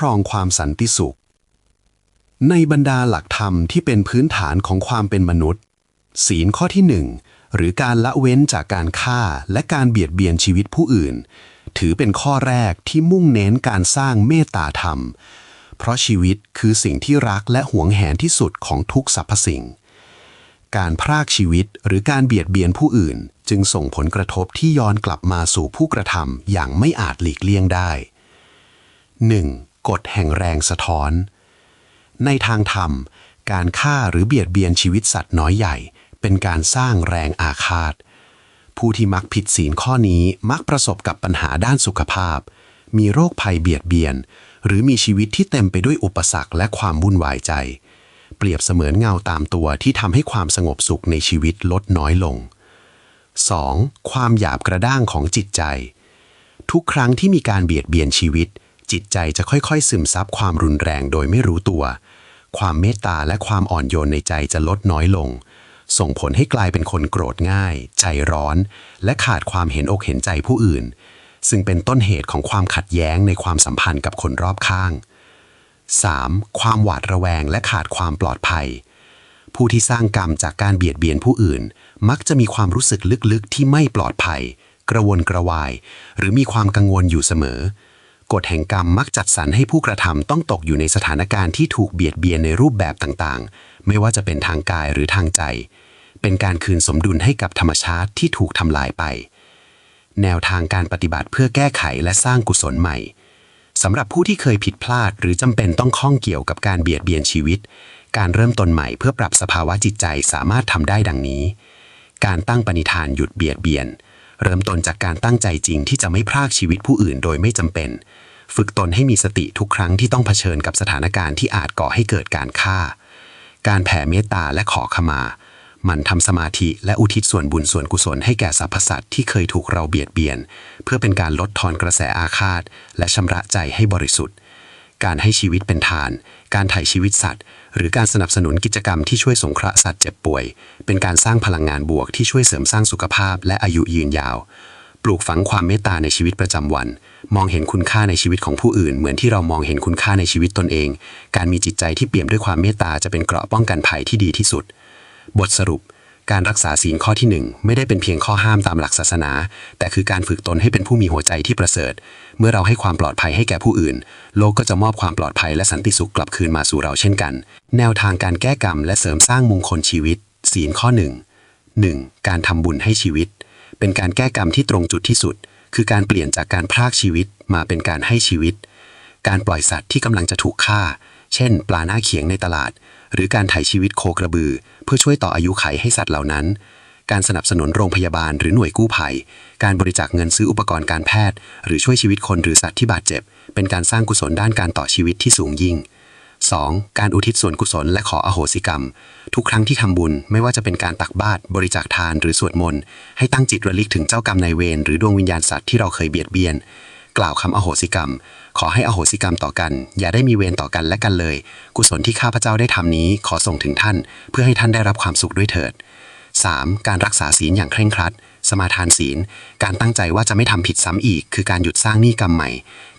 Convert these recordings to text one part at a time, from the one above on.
ครองความสันติสุข ในบรรดาหลักธรรมที่เป็นพื้นฐานของความเป็นมนุษย์ ศีลข้อที่หนึ่งหรือการละเว้นจากการฆ่าและการเบียดเบียนชีวิตผู้อื่น ถือเป็นข้อแรกที่มุ่งเน้นการสร้างเมตตาธรรม เพราะชีวิตคือสิ่งที่รักและหวงแหนที่สุดของทุกสรรพสิ่ง การพรากชีวิตหรือการเบียดเบียนผู้อื่น จึงส่งผลกระทบที่ย้อนกลับมาสู่ผู้กระทำอย่างไม่อาจหลีกเลี่ยงได้ 1. กฎแห่งแรงสะท้อน ในทางธรรม การฆ่าหรือเบียดเบียนชีวิตสัตว์น้อยใหญ่ เป็นการสร้างแรงอาฆาต ผู้ที่มักผิดศีลข้อนี้มักประสบกับปัญหาด้านสุขภาพ มีโรคภัยเบียดเบียน หรือมีชีวิตที่เต็มไปด้วยอุปสรรคและความวุ่นวายใจ เปรียบเสมือนเงาตามตัวที่ทำให้ความสงบสุขในชีวิตลดน้อยลง 2. ความหยาบกระด้างของจิตใจ ทุกครั้งที่มีการเบียดเบียนชีวิต จิตใจจะค่อยๆ ซึมซับความรุนแรงโดยไม่รู้ตัว ความเมตตาและความอ่อนโยนในใจจะลดน้อยลง ส่งผลให้กลายเป็นคนโกรธง่าย ใจร้อน และขาดความเห็นอกเห็นใจผู้อื่น ซึ่งเป็นต้นเหตุของความขัดแย้งในความสัมพันธ์กับคนรอบข้าง 3. ความหวาดระแวงและขาดความปลอดภัย ผู้ที่สร้างกรรมจากการเบียดเบียนผู้อื่น มักจะมีความรู้สึกลึกๆที่ไม่ปลอดภัย กระวนกระวาย หรือมีความกังวลอยู่เสมอ กฎแห่งกรรมมักจัดสรรให้ผู้กระทำต้องตกอยู่ในสถานการณ์ที่ถูกเบียดเบียนในรูปแบบต่างๆ ไม่ว่าจะเป็นทางกายหรือทางใจ เป็นการคืนสมดุลให้กับธรรมชาติที่ถูกทำลายไป แนวทางการปฏิบัติเพื่อแก้ไขและสร้างกุศลใหม่สำหรับผู้ที่เคยผิดพลาด หรือจำเป็นต้องข้องเกี่ยวกับการเบียดเบียนชีวิต การเริ่มต้นใหม่เพื่อปรับสภาวะจิตใจสามารถทำได้ดังนี้ การตั้งปณิธานหยุดเบียดเบียน เริ่มต้นจากการตั้งใจจริงที่จะไม่พรากชีวิตผู้อื่นโดยไม่จำเป็น ฝึกตนให้มีสติทุกครั้งที่ต้องเผชิญกับสถานการณ์ที่อาจก่อให้เกิดการฆ่า การแผ่เมตตาและขอขมา มันทำสมาธิและอุทิศส่วนบุญส่วนกุศลให้แก่สรรพสัตว์ที่เคยถูกเราเบียดเบียน เพื่อเป็นการลดทอนกระแสอาฆาต และชำระใจให้บริสุทธิ์ การให้ชีวิตเป็นทาน การไถ่ชีวิตสัตว์ หรือการสนับสนุนกิจกรรมที่ช่วยสงเคราะห์สัตว์เจ็บป่วย เป็นการสร้างพลังงานบวกที่ช่วยเสริมสร้างสุขภาพและอายุยืนยาว ปลูกฝังความเมตตาในชีวิตประจำวัน มองเห็นคุณค่าในชีวิตของผู้อื่น เหมือนที่เรามองเห็นคุณค่าในชีวิตตนเอง การมีจิตใจที่เปี่ยมด้วยความเมตตาจะเป็นเกราะป้องกันภัยที่ดีที่สุด บทสรุป การรักษาศีลข้อที่หนึ่งไม่ได้เป็นเพียงข้อห้ามตามหลักศาสนา แต่คือการฝึกตนให้เป็นผู้มีหัวใจที่ประเสริฐ เมื่อเราให้ความปลอดภัยให้แก่ผู้อื่น โลกก็จะมอบความปลอดภัยและสันติสุขกลับคืนมาสู่เราเช่นกัน แนวทางการแก้กรรมและเสริมสร้างมงคลชีวิต ศีลข้อหนึ่งหนึ่งการทำบุญให้ชีวิต เป็นการแก้กรรมที่ตรงจุดที่สุด คือการเปลี่ยนจากการพรากชีวิตมาเป็นการให้ชีวิต การปล่อยสัตว์ที่กำลังจะถูกฆ่า เช่น ปลาหน้าเขียงในตลาด หรือการไถ่ชีวิตโคกระบือ เพื่อช่วยต่ออายุไขให้สัตว์เหล่านั้น การสนับสนุนโรงพยาบาลหรือหน่วยกู้ภัย การบริจาคเงินซื้ออุปกรณ์การแพทย์ หรือช่วยชีวิตคนหรือสัตว์ที่บาดเจ็บ เป็นการสร้างกุศลด้านการต่อชีวิตที่สูงยิ่ง 2. การอุทิศส่วนกุศลและขออโหสิกรรม ทุกครั้งที่ทำบุญไม่ว่าจะเป็นการตักบาตรบริจาคทานหรือสวดมนต์ให้ตั้งจิตระลึกถึงเจ้ากรรมนายเวรหรือดวงวิญญาณสัตว์ที่เราเคยเบียดเบียน กล่าวคำอโหสิกรรม ขอให้อโหสิกรรมต่อกัน อย่าได้มีเวรต่อกันและกันเลย กุศลที่ข้าพเจ้าได้ทำนี้ขอส่งถึงท่าน เพื่อให้ท่านได้รับความสุขด้วยเถิด 3. การรักษาศีลอย่างเคร่งครัด สมาทานศีล การตั้งใจว่าจะไม่ทำผิดซ้ำอีก คือการหยุดสร้างหนี้กรรมใหม่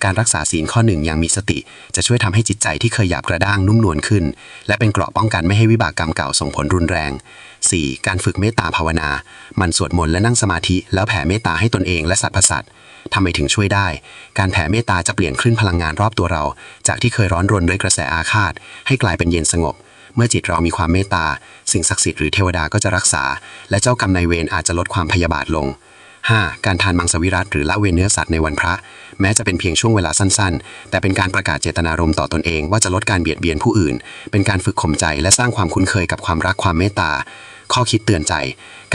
การรักษาศีลข้อหนึ่งอย่างมีสติ จะช่วยทำให้จิตใจที่เคยหยาบกระด้างนุ่มนวลขึ้น และเป็นเกราะป้องกันไม่ให้วิบากกรรมเก่าส่งผลรุนแรง 4. การฝึกเมตตาภาวนา มันสวดมนต์และนั่งสมาธิ แล้วแผ่เมตตาให้ตนเองและสรรพสัตว์ทำไมถึงช่วยได้ การแผ่เมตตาจะเปลี่ยนคลื่นพลังงานรอบตัวเรา จากที่เคยร้อนรนด้วยกระแสอาฆาต ให้กลายเป็นเย็นสงบ เมื่อจิตเรามีความเมตตา สิ่งศักดิ์สิทธิ์หรือเทวดาก็จะรักษา และเจ้ากรรมนายเวรอาจจะลดความพยาบาทลง 5. การทานมังสวิรัตหรือละเว้นเนื้อสัตว์ในวันพระ แม้จะเป็นเพียงช่วงเวลาสั้นๆ แต่เป็นการประกาศเจตนารมณ์ต่อตนเอง ว่าจะลดการเบียดเบียนผู้อื่น เป็นการฝึกข่มใจและสร้างความคุ้นเคยกับความรักความเมตตา ข้อคิดเตือนใจ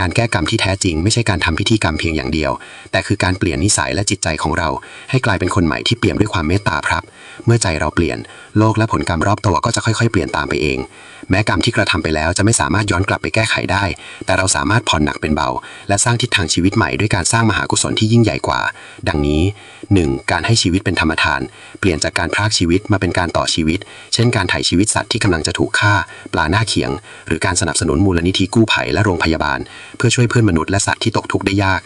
การแก้กรรมที่แท้จริง ไม่ใช่การทำพิธีกรรมเพียงอย่างเดียว แต่คือการเปลี่ยนนิสัยและจิตใจของเรา ให้กลายเป็นคนใหม่ที่เปี่ยมด้วยความเมตตาครับ เมื่อใจเราเปลี่ยน โลกและผลกรรมรอบตัวก็จะค่อย ๆ เปลี่ยนตามไปเอง แม้กรรมที่กระทำไปแล้วจะไม่สามารถย้อนกลับไปแก้ไขได้ แต่เราสามารถผ่อนหนักเป็นเบา และสร้างทิศทางชีวิตใหม่ด้วยการสร้างมหากุศลที่ยิ่งใหญ่กว่า ดังนี้ 1. การให้ชีวิตเป็นธรรมทาน เปลี่ยนจากการพรากชีวิตมาเป็นการต่อชีวิต เช่น การไถ่ชีวิตสัตว์ที่กำลังจะถูกฆ่า ปลาหน้าเขียง หรือการสนับสนุนมูลนิธิกู้ภัยและโรงพยาบาล เพื่อช่วยเพื่อนมนุษย์และสัตว์ที่ตกทุกข์ได้ยาก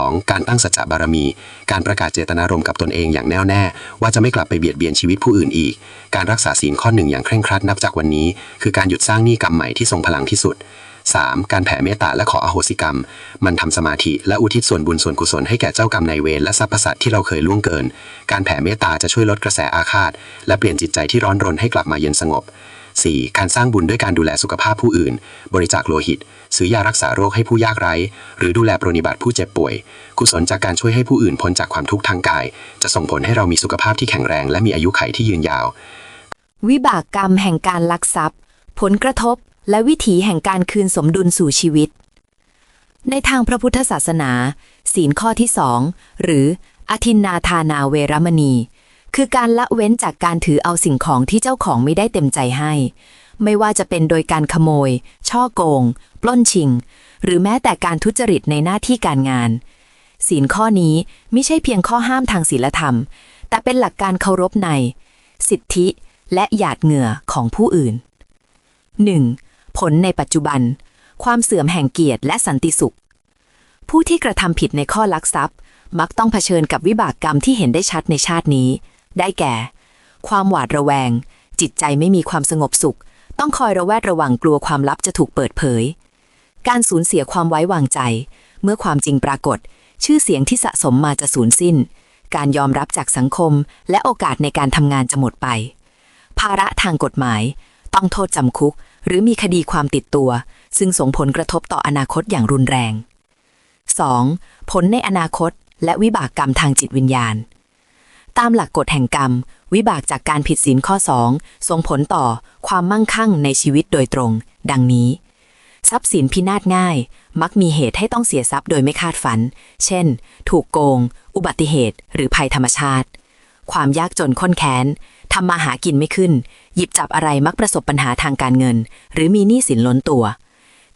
2. การตั้งสัจจะบารมี การประกาศเจตนารมณ์กับตนเองอย่างแน่วแน่ ว่าจะไม่กลับไปเบียดเบียนชีวิตผู้อื่นอีก การรักษาศีลข้อหนึ่งอย่างเคร่งครัดนับจากวันนี้ คือการหยุดสร้างหนี้กรรมใหม่ที่ทรงพลังที่สุด 3. การแผ่เมตตาและขออโหสิกรรม มันทำสมาธิและอุทิศส่วนบุญส่วนกุศลให้แก่เจ้ากรรมนายเวรและสรรพสัตว์ที่เราเคยล่วงเกิน การแผ่เมตตาจะช่วยลดกระแสอาฆาต และเปลี่ยนจิตใจที่ร้อนรนให้กลับมาเย็นสงบ 4. การสร้างบุญด้วยการดูแลสุขภาพผู้อื่น บริจาคโลหิต ซื้อยารักษาโรคให้ผู้ยากไร้ หรือดูแลปรนิบัติผู้เจ็บป่วย กุศลจากการช่วยให้ผู้อื่นพ้นจากความทุกข์ทางกาย จะส่งผลให้เรามีสุขภาพที่แข็งแรง และมีอายุขัยที่ยืนยาว วิบากกรรมแห่งการลักทรัพย์ ผลกระทบ และวิถีแห่งการคืนสมดุลสู่ชีวิต ในทางพระพุทธศาสนา ศีลข้อที่สองหรืออทินนาทานาเวรมณี คือการละเว้นจากการถือเอาสิ่งของที่เจ้าของไม่ได้เต็มใจให้ ไม่ว่าจะเป็นโดยการขโมย ช่อโกง ปล้นชิง หรือแม้แต่การทุจริตในหน้าที่การงาน ศีลข้อนี้ไม่ใช่เพียงข้อห้ามทางศีลธรรม แต่เป็นหลักการเคารพใน สิทธิและหยาดเหงื่อของผู้อื่น 1. ผลในปัจจุบัน ความเสื่อมแห่งเกียรติและสันติสุข ผู้ที่กระทำผิดในข้อลักทรัพย์ มักต้องเผชิญกับวิบากกรรมที่เห็นได้ชัดในชาตินี้ ได้แก่ ความหวาดระแวง จิตใจไม่มีความสงบสุข ต้องคอยระแวดระวังกลัวความลับจะถูกเปิดเผย การสูญเสียความไว้วางใจ เมื่อความจริงปรากฏ ชื่อเสียงที่สะสมมาจะสูญสิ้น การยอมรับจากสังคม และโอกาสในการทำงานจะหมดไป ภาระทางกฎหมาย ต้องโทษจำคุก หรือมีคดีความติดตัว ซึ่งส่งผลกระทบต่ออนาคตอย่างรุนแรง 2. ผลในอนาคตและวิบากกรรมทางจิตวิญญาณ ตามหลักกฎแห่งกรรม วิบากจากการผิดศีลข้อ2ส่งผลต่อความมั่งคั่งในชีวิตโดยตรง ดังนี้ ทรัพย์สินพินาศง่าย มักมีเหตุให้ต้องเสียทรัพย์โดยไม่คาดฝัน เช่น ถูกโกง อุบัติเหตุ หรือภัยธรรมชาติ ความยากจนข้นแค้นทำมาหากินไม่ขึ้น หยิบจับอะไรมักประสบปัญหาทางการเงิน หรือมีหนี้สินล้นตัว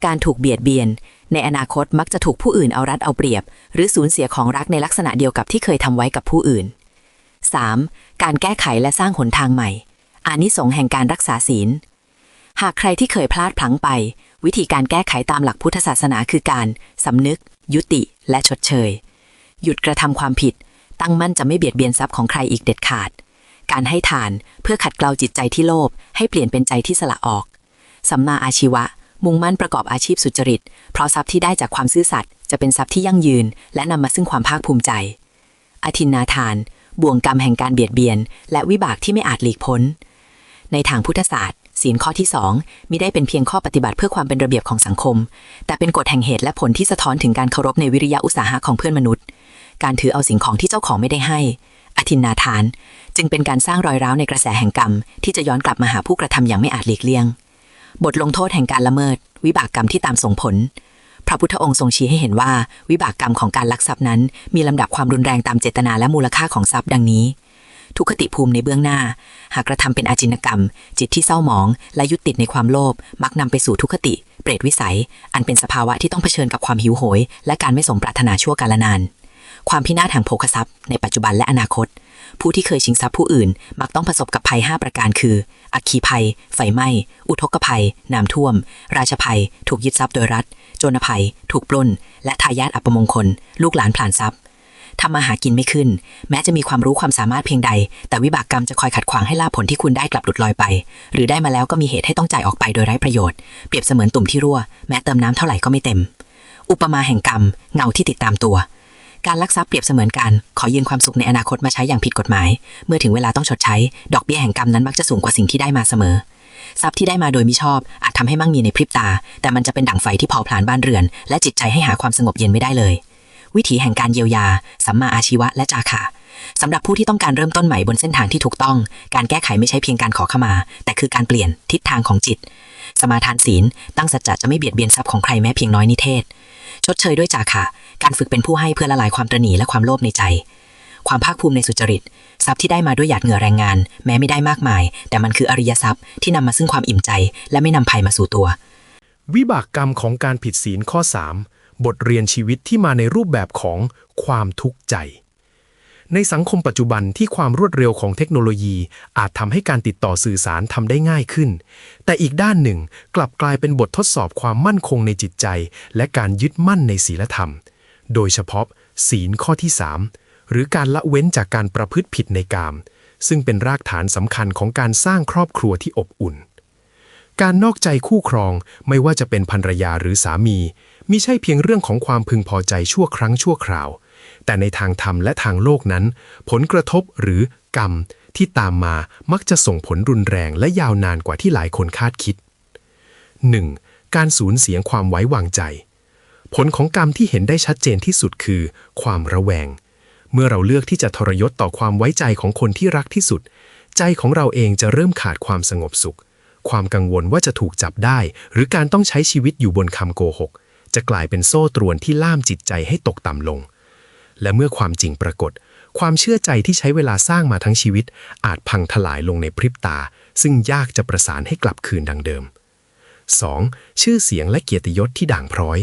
การถูกเบียดเบียน ในอนาคตมักจะถูกผู้อื่นเอารัดเอาเปรียบ หรือสูญเสียของรักในลักษณะเดียวกับที่เคยทำไว้กับผู้อื่น 3. การแก้ไขและสร้างหนทางใหม่ อานิสงส์แห่งการรักษาศีล หากใครที่เคยพลาดพลั้งไป วิธีการแก้ไขตามหลักพุทธศาสนาคือการสำนึก ยุติ และชดเชย หยุดกระทำความผิด ตั้งมั่นจะไม่เบียดเบียนทรัพย์ของใครอีกเด็ดขาด การให้ทานเพื่อขัดเกลาจิตใจที่โลภให้เปลี่ยนเป็นใจที่สละออกสัมมาอาชีวะ มุ่งมั่นประกอบอาชีพสุจริต เพราะทรัพย์ที่ได้จากความซื่อสัตย์จะเป็นทรัพย์ที่ยั่งยืน และนำมาซึ่งความภาคภูมิใจอทินนาทาน บ่วงกรรมแห่งการเบียดเบียน และวิบากที่ไม่อาจหลีกพ้น ในทางพุทธศาสตร์ศีลข้อที่สองมิได้เป็นเพียงข้อปฏิบัติเพื่อความเป็นระเบียบของสังคม แต่เป็นกฎแห่งเหตุและผลที่สะท้อนถึงการเคารพในวิริยะอุตสาหะของเพื่อนมนุษย์ การถือเอาสิ่งของที่เจ้าของไม่ได้ให้อทินนาทาน จึงเป็นการสร้างรอยร้าวในกระแสแห่งกรรม ที่จะย้อนกลับมาหาผู้กระทำอย่างไม่อาจหลีกเลี่ยง บทลงโทษแห่งการละเมิด วิบากกรรมที่ตามส่งผล พระพุทธองค์ทรงชี้ให้เห็นว่า วิบากกรรมของการลักทรัพย์นั้น มีลำดับความรุนแรงตามเจตนาและมูลค่าของทรัพย์ดังนี้ ทุกขติภูมิในเบื้องหน้า หากกระทำเป็นอาจินกรรม จิตที่เศร้าหมอง และยึดติดในความโลภมักนำไปสู่ทุกขติ เปรตวิสัย อันเป็นสภาวะที่ต้องเผชิญกับความหิวโหย และการไม่สมปรารถนาชั่วกาลนาน ความพินาศแห่งโภคทรัพย์ในปัจจุบันและอนาคต ผู้ที่เคยชิงทรัพย์ผู้อื่น มักต้องประสบกับภัย 5 ประการคือ อัคคีภัย ไฟไหม้ อุทกภัย น้ำท่วม ราชภัย ถูกยึดทรัพย์โดยรัฐ โจรภัย ถูกปล้น และทายาทอัปมงคล ลูกหลานผลานทรัพย์ทำมาหากินไม่ขึ้น แม้จะมีความรู้ความสามารถเพียงใด แต่วิบากกรรมจะคอยขัดขวางให้ลาผลที่คุณได้กลับหลุดลอยไป หรือได้มาแล้วก็มีเหตุให้ต้องจ่ายออกไปโดยไร้ประโยชน์ เปรียบเสมือนตุ่มที่รั่ว แม้เติมน้ำเท่าไหร่ก็ไม่เต็ม อุปมาแห่งกรรม เงาที่ติดตามตัว การลักทรัพย์เปรียบเสมือนการขอยืนความสุขในอนาคตมาใช้อย่างผิดกฎหมาย เมื่อถึงเวลาต้องชดใช้ ดอกเบี้ยแห่งกรรมนั้นมักจะสูงกว่าสิ่งที่ได้มาเสมอ ทรัพย์ที่ได้มาโดยมิชอบ อาจทำให้มั่งมีในพริบตา แต่มันจะเป็นดั่งไฟที่เผาผลาญบ้านเรือน และจิตใจให้หาความสงบเย็นไม่ได้เลย วิถีแห่งการเยียวยา สัมมาอาชีวะและจาคะสำหรับผู้ที่ต้องการเริ่มต้นใหม่บนเส้นทางที่ถูกต้อง การแก้ไขไม่ใช่เพียงการขอขมา แต่คือการเปลี่ยนทิศทางของจิต สมาทานศีล ตั้งสัจจะจะไม่เบียดเบียนทรัพย์ของใครแม้เพียงน้อยนิเทศ ชดเชยด้วยจาคะ การฝึกเป็นผู้ให้เพื่อละลายความตระหนี่และความโลภในใจ ความภาคภูมิในสุจริต ทรัพย์ที่ได้มาด้วยหยาดเหงื่อแรงงาน แม้ไม่ได้มากมาย แต่มันคืออริยทรัพย์ที่นำมาซึ่งความอิ่มใจ และไม่นำภัยมาสู่ตัว วิบากกรรมของการผิดศีลข้อ 3 บทเรียนชีวิตที่มาในรูปแบบของความทุกข์ใจ ในสังคมปัจจุบันที่ความรวดเร็วของเทคโนโลยีอาจทำให้การติดต่อสื่อสารทำได้ง่ายขึ้น แต่อีกด้านหนึ่งกลับกลายเป็นบททดสอบความมั่นคงในจิตใจ และการยึดมั่นในศีลธรรม โดยเฉพาะ ศีลข้อที่ 3 หรือการละเว้นจากการประพฤติผิดในกาม ซึ่งเป็นรากฐานสำคัญของการสร้างครอบครัวที่อบอุ่น การนอกใจคู่ครองไม่ว่าจะเป็นภรรยาหรือสามีมิใช่เพียงเรื่องของความพึงพอใจชั่วครั้งชั่วคราว แต่ในทางธรรมและทางโลกนั้น ผลกระทบหรือกรรมที่ตามมามักจะส่งผลรุนแรงและยาวนานกว่าที่หลายคนคาดคิด 1. การสูญเสียความไว้วางใจ ผลของกรรมที่เห็นได้ชัดเจนที่สุดคือ ความระแวง เมื่อเราเลือกที่จะทรยศต่อความไว้ใจของคนที่รักที่สุด ใจของเราเองจะเริ่มขาดความสงบสุข ความกังวลว่าจะถูกจับได้ หรือการต้องใช้ชีวิตอยู่บนคำโกหก จะกลายเป็นโซ่ตรวนที่ล่ามจิตใจให้ตกต่ำลง และเมื่อความจริงปรากฏ ความเชื่อใจที่ใช้เวลาสร้างมาทั้งชีวิต อาจพังทลายลงในพริบตา ซึ่งยากจะประสานให้กลับคืนดังเดิม 2. ชื่อเสียงและเกียรติยศที่ด่างพร้อย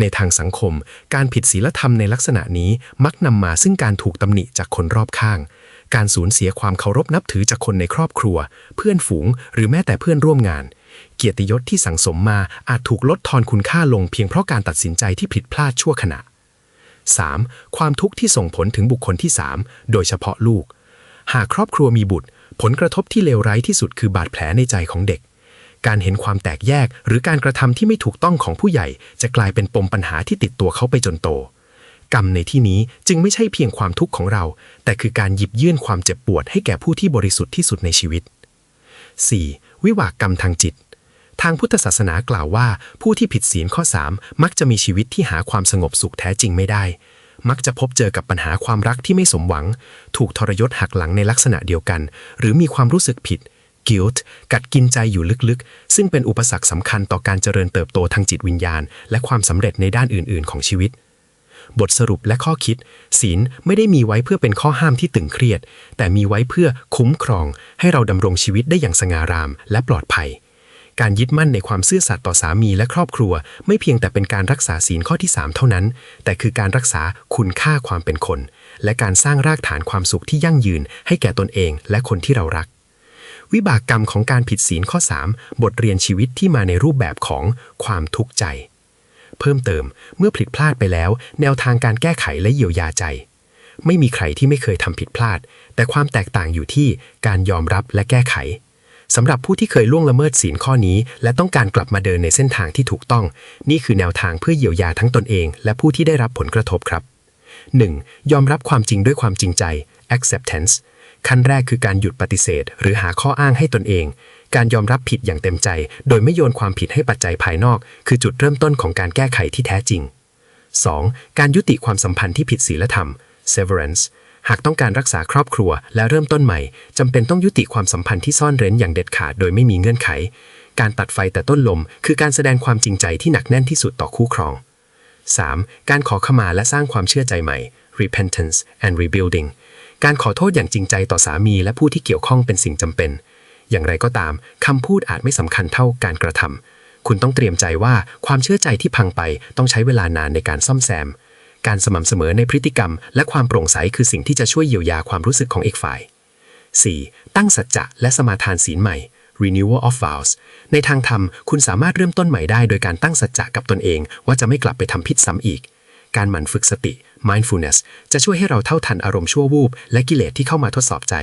ในทางสังคม การผิดศีลธรรมในลักษณะนี้มักนำมาซึ่งการถูกตำหนิจากคนรอบข้าง การสูญเสียความเคารพนับถือจากคนในครอบครัว เพื่อนฝูง หรือแม้แต่เพื่อนร่วมงาน เกียรติยศที่สังสมมาอาจถูกลดทอนคุณค่าลงเพียงเพราะการตัดสินใจที่ผิดพลาดชั่วขณะ 3. ความทุกข์ที่ส่งผลถึงบุคคลที่ 3 โดยเฉพาะลูก หากครอบครัวมีบุตร ผลกระทบที่เลวร้ายที่สุดคือบาดแผลในใจของเด็ก การเห็นความแตกแยก หรือการกระทำที่ไม่ถูกต้องของผู้ใหญ่ จะกลายเป็นปมปัญหาที่ติดตัวเขาไปจนโต กรรมในที่นี้จึงไม่ใช่เพียงความทุกข์ของเรา แต่คือการหยิบยื่นความเจ็บปวดให้แก่ผู้ที่บริสุทธิ์ที่สุดในชีวิต 4. วิบากกรรมทางจิต ทางพุทธศาสนากล่าวว่า ผู้ที่ผิดศีลข้อ 3 มักจะมีชีวิตที่หาความสงบสุขแท้จริงไม่ได้ มักจะพบเจอกับปัญหาความรักที่ไม่สมหวัง ถูกทรยศหักหลังในลักษณะเดียวกัน หรือมีความรู้สึกผิด guilt กัดกินใจอยู่ลึกๆ ซึ่งเป็นอุปสรรคสำคัญต่อการเจริญเติบโตทางจิตวิญญาณ และความสำเร็จในด้านอื่นๆ ของชีวิต บทสรุปและข้อคิด ศีลไม่ได้มีไว้เพื่อเป็นข้อห้ามที่ตึงเครียด แต่มีไว้เพื่อคุ้มครอง ให้เราดำรงชีวิตได้อย่างสง่าราม และปลอดภัย การยึดมั่นในความซื่อสัตย์ต่อสามีและครอบครัว ไม่เพียงแต่เป็นการรักษาศีลข้อที่ 3 เท่านั้น แต่คือการรักษาคุณค่าความเป็นคนและการสร้างรากฐานความสุขที่ยั่งยืนให้แก่ตนเองและคนที่เรารัก วิบากกรรมของการผิดศีลข้อ 3 บทเรียนชีวิตที่มาในรูปแบบของความทุกข์ใจ เพิ่มเติมเมื่อผิดพลาดไปแล้ว แนวทางการแก้ไขและเยียวยาใจ ไม่มีใครที่ไม่เคยทำผิดพลาด แต่ความแตกต่างอยู่ที่การยอมรับและแก้ไขสำหรับผู้ที่เคยล่วงละเมิดศีลข้อนี้ และต้องการกลับมาเดินในเส้นทางที่ถูกต้อง นี่คือแนวทางเพื่อเยียวยาทั้งตนเอง และผู้ที่ได้รับผลกระทบครับ 1. ยอมรับความจริงด้วยความจริงใจ acceptance ขั้นแรกคือการหยุดปฏิเสธ หรือหาข้ออ้างให้ตนเอง การยอมรับผิดอย่างเต็มใจ โดยไม่โยนความผิดให้ปัจจัยภายนอก คือจุดเริ่มต้นของการแก้ไขที่แท้จริง 2. การยุติความสัมพันธ์ที่ผิดศีลธรรม severance หากต้องการรักษาครอบครัว และเริ่มต้นใหม่จำเป็นต้องยุติความสัมพันธ์ที่ซ่อนเร้นอย่างเด็ดขาดโดยไม่มีเงื่อนไข การตัดไฟแต่ต้นลม คือการแสดงความจริงใจที่หนักแน่นที่สุดต่อคู่ครอง 3. การขอขมาและสร้างความเชื่อใจใหม่ repentance and rebuilding การขอโทษอย่างจริงใจต่อสามีและผู้ที่เกี่ยวข้องเป็นสิ่งจำเป็น อย่างไรก็ตามคำพูดอาจไม่สำคัญเท่าการกระทำคุณต้องเตรียมใจว่าความเชื่อใจที่พังไปต้องใช้เวลานานในการซ่อมแซม การสม่ำเสมอในพฤติกรรม และความโปร่งใสคือสิ่งที่จะช่วยเยียวยาความรู้สึกของอีกฝ่าย 4. ตั้งสัจจะและสมาทานศีลใหม่ renewal of vows ในทางธรรมคุณสามารถเริ่มต้นใหม่ได้โดยการตั้งสัจจะกับตนเอง ว่าจะไม่กลับไปทำผิดซ้ำอีก การหมั่นฝึกสติ mindfulness จะช่วยให้เราเท่าทันอารมณ์ชั่ววูบและกิเลสที่เข้ามาทดสอบใจ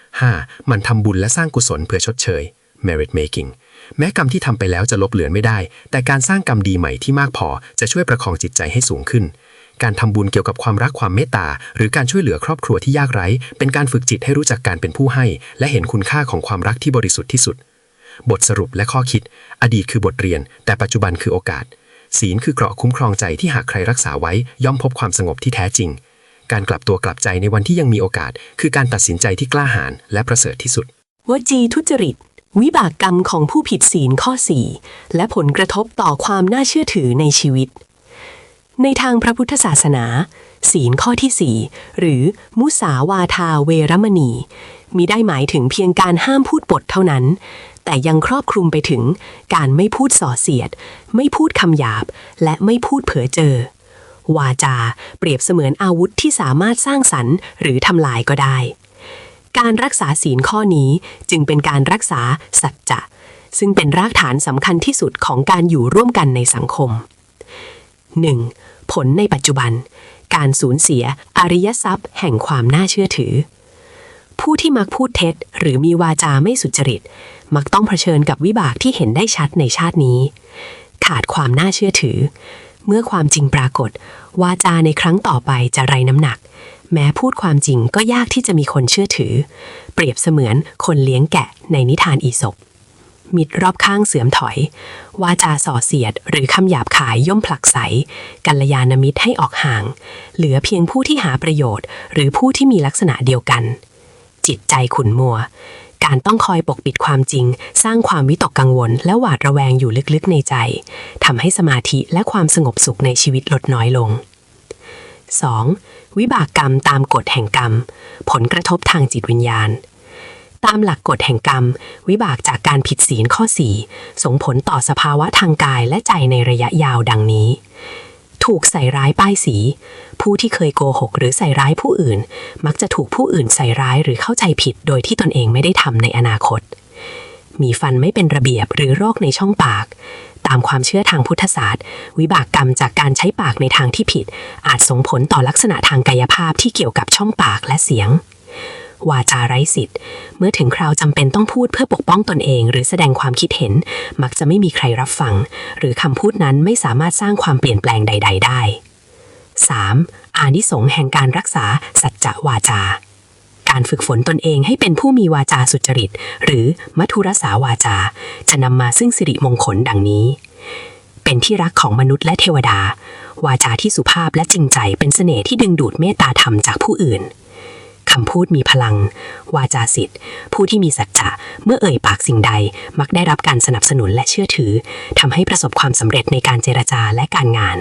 5. มันทำบุญและสร้างกุศลเพื่อชดเชย merit making แม้กรรมที่ทำไปแล้วจะลบเหลือนไม่ได้ แต่การสร้างกรรมดีใหม่ที่มากพอจะช่วยประคองจิตใจให้สูงขึ้น การทำบุญเกี่ยวกับความรักความเมตตา หรือการช่วยเหลือครอบครัวที่ยากไร้ เป็นการฝึกจิตให้รู้จักการเป็นผู้ให้ และเห็นคุณค่าของความรักที่บริสุทธิ์ที่สุด บทสรุปและข้อคิด อดีตคือบทเรียน แต่ปัจจุบันคือโอกาส ศีลคือเกราะคุ้มครองใจที่หากใครรักษาไว้ย่อมพบความสงบที่แท้จริง การกลับตัวกลับใจในวันที่ยังมีโอกาส คือการตัดสินใจที่กล้าหาญและประเสริฐที่สุด วจีทุจริต วิบากกรรมของผู้ผิดศีลข้อ 4 และผลกระทบต่อความน่าเชื่อถือในชีวิต ในทางพระพุทธศาสนา ศีลข้อที่ 4 หรือมุสาวาทาเวรมณีมีได้หมายถึงเพียงการห้ามพูดปดเท่านั้น แต่ยังครอบคลุมไปถึงการไม่พูดส่อเสียด ไม่พูดคำหยาบ และไม่พูดเผอเจอ วาจาเปรียบเสมือนอาวุธที่สามารถสร้างสรรค์ หรือทำลายก็ได้ การรักษาศีลข้อนี้จึงเป็นการรักษาสัจจะซึ่งเป็นรากฐานสำคัญที่สุดของการอยู่ร่วมกันในสังคม 1. ผลในปัจจุบัน การสูญเสียอริยทรัพย์แห่งความน่าเชื่อถือ ผู้ที่มักพูดเท็จ หรือมีวาจาไม่สุจริต มักต้องเผชิญกับวิบากที่เห็นได้ชัดในชาตินี้ ขาดความน่าเชื่อถือ เมื่อความจริงปรากฏ วาจาในครั้งต่อไปจะไรน้ำหนัก แม้พูดความจริงก็ยากที่จะมีคนเชื่อถือ เปรียบเสมือนคนเลี้ยงแกะในนิทานอีสปมิตรรอบข้างเสื่อมถอย วาจาส่อเสียด หรือคำหยาบขายย่อมผลักไสกัลยาณมิตรให้ออกห่าง เหลือเพียงผู้ที่หาประโยชน์ หรือผู้ที่มีลักษณะเดียวกัน จิตใจขุ่นมัว การต้องคอยปกปิดความจริง สร้างความวิตกกังวล และหวาดระแวงอยู่ลึกๆในใจทำให้สมาธิและความสงบสุขในชีวิตลดน้อยลง 2. วิบากกรรมตามกฎแห่งกรรม ผลกระทบทางจิตวิญญาณ ตามหลักกฎแห่งกรรม วิบากจากการผิดศีลข้อ 4 ส่งผลต่อสภาวะทางกายและใจในระยะยาวดังนี้ ถูกใส่ร้ายป้ายสี ผู้ที่เคยโกหกหรือใส่ร้ายผู้อื่น มักจะถูกผู้อื่นใส่ร้ายหรือเข้าใจผิด โดยที่ตนเองไม่ได้ทำในอนาคต มีฟันไม่เป็นระเบียบหรือโรคในช่องปาก ตามความเชื่อทางพุทธศาสตร์ วิบากกรรมจากการใช้ปากในทางที่ผิด อาจส่งผลต่อลักษณะทางกายภาพที่เกี่ยวกับช่องปากและเสียง วาจาไร้สิทธิ์ เมื่อถึงคราวจำเป็นต้องพูดเพื่อปกป้องตนเอง หรือแสดงความคิดเห็น มักจะไม่มีใครรับฟัง หรือคำพูดนั้นไม่สามารถสร้างความเปลี่ยนแปลงใด ๆ ได้ 3. อานิสงส์แห่งการรักษาสัจจะวาจา การฝึกฝนตนเองให้เป็นผู้มีวาจาสุจริต หรือมัทุรสาวาจา จะนำมาซึ่งสิริมงคลดังนี้ เป็นที่รักของมนุษย์และเทวดา วาจาที่สุภาพและจริงใจเป็นเสน่ห์ที่ดึงดูดเมตตาธรรมจากผู้อื่น คำพูดมีพลัง วาจาสิทธิ์ ผู้ที่มีสัจจะเมื่อเอ่ยปากสิ่งใด มักได้รับการสนับสนุนและเชื่อถือทำให้ประสบความสำเร็จในการเจรจาและการงาน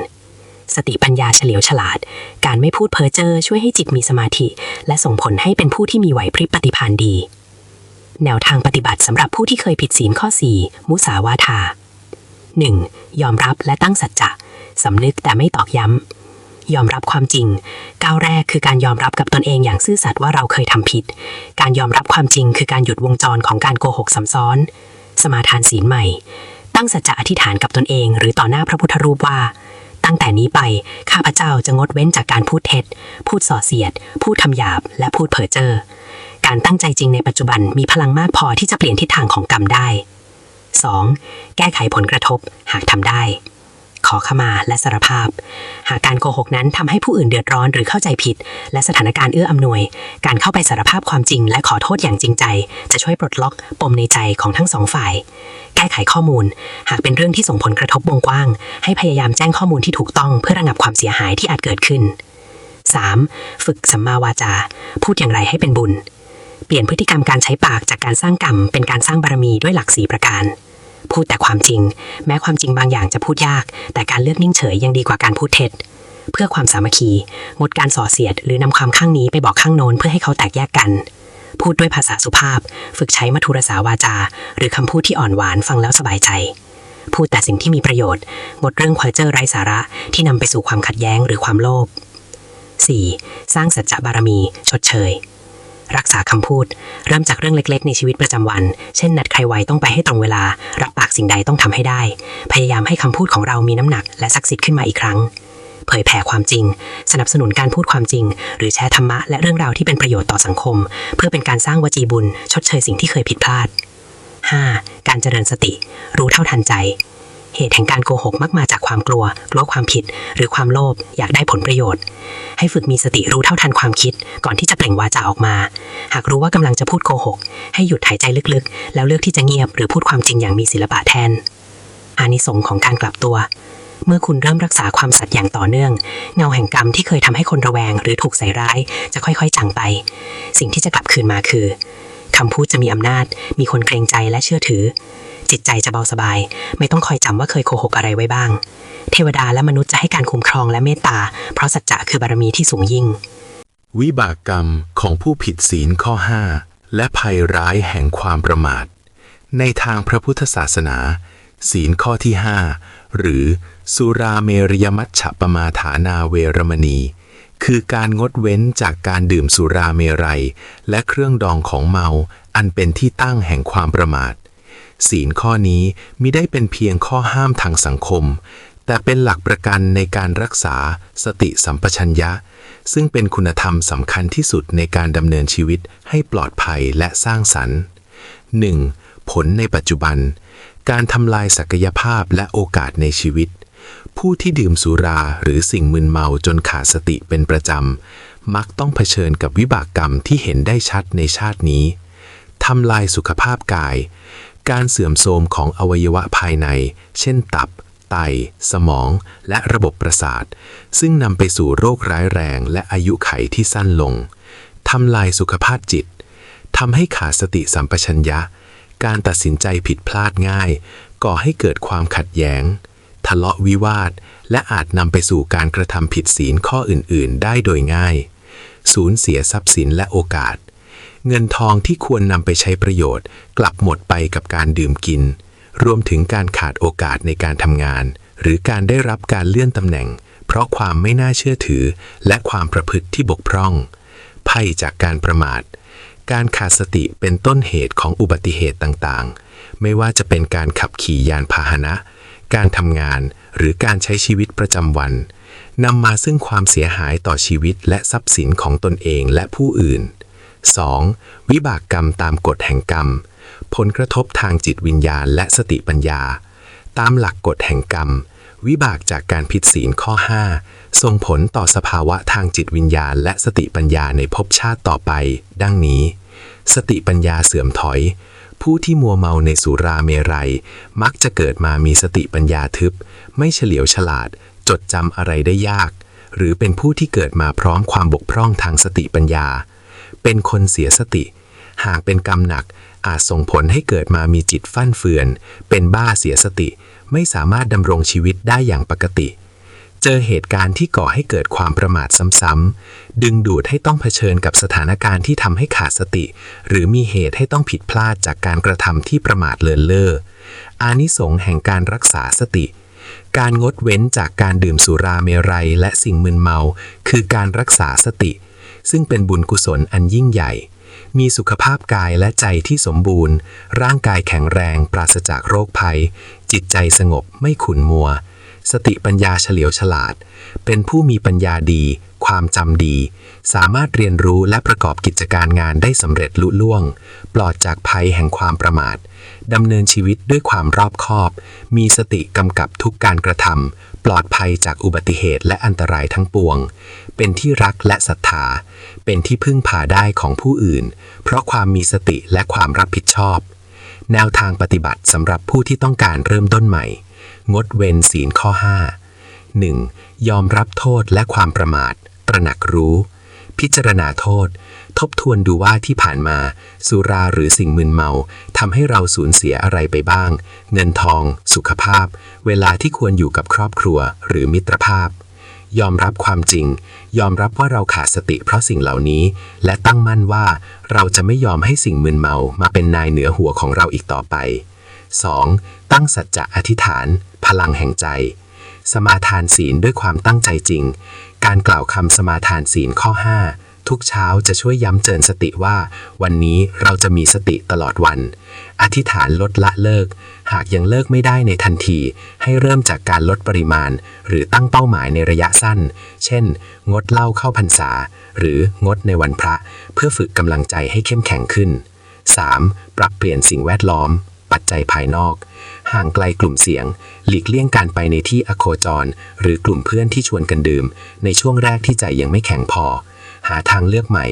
สติปัญญาเฉลียวฉลาด การไม่พูดเพ้อเจ้อช่วยให้จิตมีสมาธิ และส่งผลให้เป็นผู้ที่มีไหวพริบปฏิภาณดี แนวทางปฏิบัติสำหรับผู้ที่เคยผิดศีลข้อ 4 มุสาวาทา 1. ยอมรับและตั้งสัจจะสำนึกแต่ไม่ตอกย้ำ ยอมรับความจริง ก้าวแรกคือการยอมรับกับตนเองอย่างซื่อสัตย์ว่าเราเคยทำผิด การยอมรับความจริงคือการหยุดวงจรของการโกหกซ้ำซ้อน สมาทานศีลใหม่ ตั้งสัจจะอธิษฐานกับตนเอง หรือต่อหน้าพระพุทธรูปว่า ตั้งแต่นี้ไปข้าพเจ้าจะงดเว้นจากการพูดเท็จ พูดส่อเสียด พูดคำหยาบ และพูดเพ้อเจ้อการตั้งใจจริงในปัจจุบันมีพลังมากพอที่จะเปลี่ยนทิศทางของกรรมได้ 2. แก้ไขผลกระทบหากทำได้ ขอขมาและสารภาพ หากการโกหกนั้นทำให้ผู้อื่นเดือดร้อนหรือเข้าใจผิด และสถานการณ์เอื้ออำนวย การเข้าไปสารภาพความจริง และขอโทษอย่างจริงใจ จะช่วยปลดล็อกปมในใจของทั้งสองฝ่าย แก้ไขข้อมูล หากเป็นเรื่องที่ส่งผลกระทบวงกว้าง ให้พยายามแจ้งข้อมูลที่ถูกต้องเพื่อระงับความเสียหายที่อาจเกิดขึ้น 3. ฝึกสัมมาวาจา พูดอย่างไรให้เป็นบุญ เปลี่ยนพฤติกรรมการใช้ปากจากการสร้างกรรมเป็นการสร้างบารมีด้วยหลักสีประการ พูดแต่ความจริง แม้ความจริงบางอย่างจะพูดยาก แต่การเลือกนิ่งเฉยยังดีกว่าการพูดเท็จ เพื่อความสามัคคีงดการส่อเสียด หรือนำความข้างนี้ไปบอกข้างโน้นเพื่อให้เขาแตกแยกกัน พูดด้วยภาษาสุภาพ ฝึกใช้มัทุรสาวาจา หรือคำพูดที่อ่อนหวานฟังแล้วสบายใจ พูดแต่สิ่งที่มีประโยชน์งดเรื่องเพ้อเจอไร้สาระที่นำไปสู่ความขัดแย้งหรือความโลภ 4. สร้างสัจจะบารมี ชดเชย รักษาคำพูด เริ่มจากเรื่องเล็ก ๆ ในชีวิตประจำวัน เช่น นัดใครไว้ต้องไปให้ตรงเวลา รับปากสิ่งใดต้องทำให้ได้ พยายามให้คำพูดของเรามีน้ำหนัก และศักดิ์สิทธิ์ขึ้นมาอีกครั้ง เผยแผ่ความจริง สนับสนุนการพูดความจริง หรือแชร์ธรรมะและเรื่องราวที่เป็นประโยชน์ต่อสังคม เพื่อเป็นการสร้างวจีบุญ ชดเชยสิ่งที่เคยผิดพลาด 5. การเจริญสติ รู้เท่าทันใจ เหตุแห่งการโกหกมักมาจากความกลัว กลัวความผิด หรือความโลภอยากได้ผลประโยชน์ ให้ฝึกมีสติรู้เท่าทันความคิด ก่อนที่จะเปล่งวาจาออกมา หากรู้ว่ากำลังจะพูดโกหก ให้หยุดหายใจลึกๆ แล้วเลือกที่จะเงียบหรือพูดความจริงอย่างมีศิลปะแทน อานิสงส์ของการกลับตัว เมื่อคุณเริ่มรักษาความสัตย์อย่างต่อเนื่อง เงาแห่งกรรมที่เคยทำให้คนระแวง หรือถูกใส่ร้าย จะค่อยๆจางไป สิ่งที่จะกลับคืนมาคือคำพูดจะมีอำนาจ มีคนเกรงใจและเชื่อถือ จิตใจจะเบาสบาย ไม่ต้องคอยจำว่าเคยโกหกอะไรไว้บ้าง เทวดาและมนุษย์จะให้การคุ้มครองและเมตตา เพราะสัจจะคือบารมีที่สูงยิ่ง วิบากกรรมของผู้ผิดศีลข้อ 5 และภัยร้ายแห่งความประมาท ในทางพระพุทธศาสนา ศีลข้อที่ 5 หรือสุราเมรยมัชฌปมาฐานาเวรมณี คือการงดเว้นจากการดื่มสุราเมรัย และเครื่องดองของเมาอันเป็นที่ตั้งแห่งความประมาท ศีลข้อนี้มิได้เป็นเพียงข้อห้ามทางสังคม แต่เป็นหลักประกันในการรักษาสติสัมปชัญญะ ซึ่งเป็นคุณธรรมสำคัญที่สุดในการดำเนินชีวิตให้ปลอดภัยและสร้างสรรค์ 1. ผลในปัจจุบัน การทำลายศักยภาพและโอกาสในชีวิต ผู้ที่ดื่มสุราหรือสิ่งมึนเมาจนขาดสติเป็นประจำ มักต้องเผชิญกับวิบากกรรมที่เห็นได้ชัดในชาตินี้ทำลายสุขภาพกาย การเสื่อมโทรมของอวัยวะภายใน เช่นตับ ไต สมอง และระบบประสาท ซึ่งนำไปสู่โรคร้ายแรงและอายุไขที่สั้นลง ทำลายสุขภาพจิต ทำให้ขาดสติสัมปชัญญะ การตัดสินใจผิดพลาดง่าย ก่อให้เกิดความขัดแย้ง ทะเลาะวิวาท และอาจนำไปสู่การกระทำผิดศีลข้ออื่น ๆ ได้โดยง่าย สูญเสียทรัพย์สินและโอกาส เงินทองที่ควรนำไปใช้ประโยชน์ กลับหมดไปกับการดื่มกิน รวมถึงการขาดโอกาสในการทำงาน หรือการได้รับการเลื่อนตำแหน่ง เพราะความไม่น่าเชื่อถือ และความประพฤติที่บกพร่องภัยจากการประมาท การขาดสติเป็นต้นเหตุของอุบัติเหตุต่างๆ ไม่ว่าจะเป็นการขับขี่ยานพาหนะ การทำงาน หรือการใช้ชีวิตประจำวันนำมาซึ่งความเสียหายต่อชีวิตและทรัพย์สินของตนเองและผู้อื่น 2. วิบากกรรมตามกฎแห่งกรรม ผลกระทบทางจิตวิญญาณและสติปัญญา ตามหลักกฎแห่งกรรม วิบากจากการผิดศีลข้อ 5 ส่งผลต่อสภาวะทางจิตวิญญาณและสติปัญญาในภพชาติต่อไป ดังนี้ สติปัญญาเสื่อมถอย ผู้ที่มัวเมาในสุราเมรัย มักจะเกิดมามีสติปัญญาทึบ ไม่เฉลียวฉลาด จดจำอะไรได้ยาก หรือเป็นผู้ที่เกิดมาพร้อมความบกพร่องทางสติปัญญา เป็นคนเสียสติ หากเป็นกรรมหนักอาจส่งผลให้เกิดมามีจิตฟั่นเฟือน เป็นบ้าเสียสติ ไม่สามารถดำรงชีวิตได้อย่างปกติ เจอเหตุการณ์ที่ก่อให้เกิดความประมาทซ้ำๆ ดึงดูดให้ต้องเผชิญกับสถานการณ์ที่ทำให้ขาดสติ หรือมีเหตุให้ต้องผิดพลาดจากการกระทำที่ประมาทเลินเล่อ อานิสงส์แห่งการรักษาสติ การงดเว้นจากการดื่มสุราเมรัยและสิ่งมึนเมา คือการรักษาสติ ซึ่งเป็นบุญกุศลอันยิ่งใหญ่ มีสุขภาพกายและใจที่สมบูรณ์ ร่างกายแข็งแรง ปราศจากโรคภัย จิตใจสงบไม่ขุ่นมัว สติปัญญาเฉลียวฉลาด เป็นผู้มีปัญญาดี ความจำดี สามารถเรียนรู้และประกอบกิจการงานได้สำเร็จลุล่วง ปลอดจากภัยแห่งความประมาทดำเนินชีวิตด้วยความรอบคอบ มีสติกำกับทุกการกระทำปลอดภัยจากอุบัติเหตุและอันตรายทั้งปวง เป็นที่รักและศรัทธา เป็นที่พึ่งพาได้ของผู้อื่น เพราะความมีสติและความรับผิดชอบ แนวทางปฏิบัติสำหรับผู้ที่ต้องการเริ่มต้นใหม่ งดเว้นศีลข้อ 5 1. ยอมรับโทษและความประมาท ตระหนักรู้ พิจารณาโทษ ทบทวนดูว่าที่ผ่านมา สุราหรือสิ่งมึนเมาทำให้เราสูญเสียอะไรไปบ้าง เงินทอง สุขภาพ เวลาที่ควรอยู่กับครอบครัว หรือมิตรภาพ ยอมรับความจริง ยอมรับว่าเราขาดสติเพราะสิ่งเหล่านี้ และตั้งมั่นว่าเราจะไม่ยอมให้สิ่งมึนเมามาเป็นนายเหนือหัวของเราอีกต่อไป 2. ตั้งสัจจะอธิษฐาน พลังแห่งใจ สมาทานศีลด้วยความตั้งใจจริง การกล่าวคำสมาทานศีลข้อ 5 ทุกเช้าจะช่วยย้ำเตือนสติว่า วันนี้เราจะมีสติตลอดวัน อธิษฐานลดละเลิก หากยังเลิกไม่ได้ในทันที ให้เริ่มจากการลดปริมาณ หรือตั้งเป้าหมายในระยะสั้น เช่น งดเหล้าเข้าพรรษา หรืองดในวันพระ เพื่อฝึกกำลังใจให้เข้มแข็งขึ้น 3. ปรับเปลี่ยนสิ่งแวดล้อม ปัจจัยภายนอก ห่างไกลกลุ่มเสี่ยง หลีกเลี่ยงการไปในที่อโคจร หรือกลุ่มเพื่อนที่ชวนกันดื่ม ในช่วงแรกที่ใจยังไม่แข็งพอ หาทางเลือกใหม่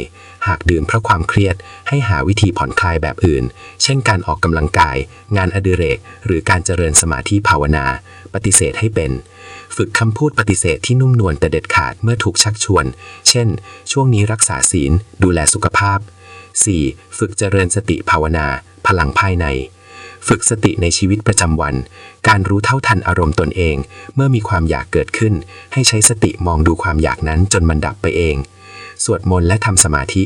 หากดื่มเพราะความเครียด ให้หาวิธีผ่อนคลายแบบอื่น เช่นการออกกำลังกาย งานอดิเรก หรือการเจริญสมาธิภาวนา ปฏิเสธให้เป็น ฝึกคำพูดปฏิเสธที่นุ่มนวลแต่เด็ดขาดเมื่อถูกชักชวน เช่น ช่วงนี้รักษาศีล ดูแลสุขภาพ 4. ฝึกเจริญสติภาวนา พลังภายใน ฝึกสติในชีวิตประจำวัน การรู้เท่าทันอารมณ์ตนเอง เมื่อมีความอยากเกิดขึ้น ให้ใช้สติมองดูความอยากนั้นจนมันดับไปเอง สวดมนต์และทำสมาธิ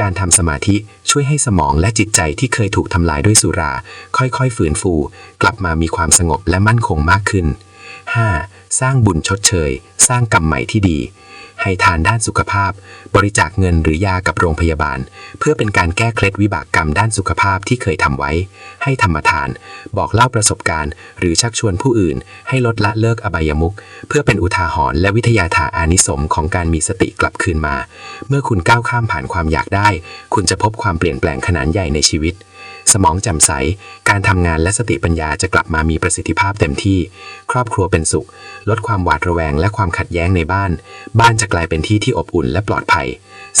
การทำสมาธิช่วยให้สมองและจิตใจที่เคยถูกทำลายด้วยสุรา ค่อยๆฟื้นฟู กลับมามีความสงบและมั่นคงมากขึ้น 5. สร้างบุญชดเชย สร้างกรรมใหม่ที่ดี ให้ทานด้านสุขภาพ บริจาคเงินหรือยากับโรงพยาบาล เพื่อเป็นการแก้เคล็ดวิบากกรรมด้านสุขภาพที่เคยทำไว้ ให้ธรรมทาน บอกเล่าประสบการณ์ หรือชักชวนผู้อื่น ให้ลดละเลิกอบายมุขเพื่อเป็นอุทาหรณ์และวิทยาทานอานิสงส์ของการมีสติกลับคืนมา เมื่อคุณก้าวข้ามผ่านความอยากได้ คุณจะพบความเปลี่ยนแปลงขนาดใหญ่ในชีวิต สมองแจ่มใส การทำงานและสติปัญญาจะกลับมามีประสิทธิภาพเต็มที่ ครอบครัวเป็นสุข ลดความหวาดระแวงและความขัดแย้งในบ้าน บ้านจะกลายเป็นที่ที่อบอุ่นและปลอดภัย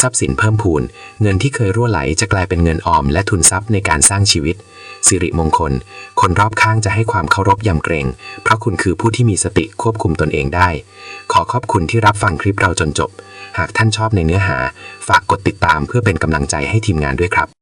ทรัพย์สินเพิ่มพูน เงินที่เคยรั่วไหลจะกลายเป็นเงินออม และทุนทรัพย์ในการสร้างชีวิต สิริมงคล คนรอบข้างจะให้ความเคารพยำเกรง เพราะคุณคือผู้ที่มีสติควบคุมตนเองได้ ขอขอบคุณที่รับฟังคลิปเราจนจบ หากท่านชอบในเนื้อหา ฝากกดติดตามเพื่อเป็นกำลังใจให้ทีมงานด้วยครับ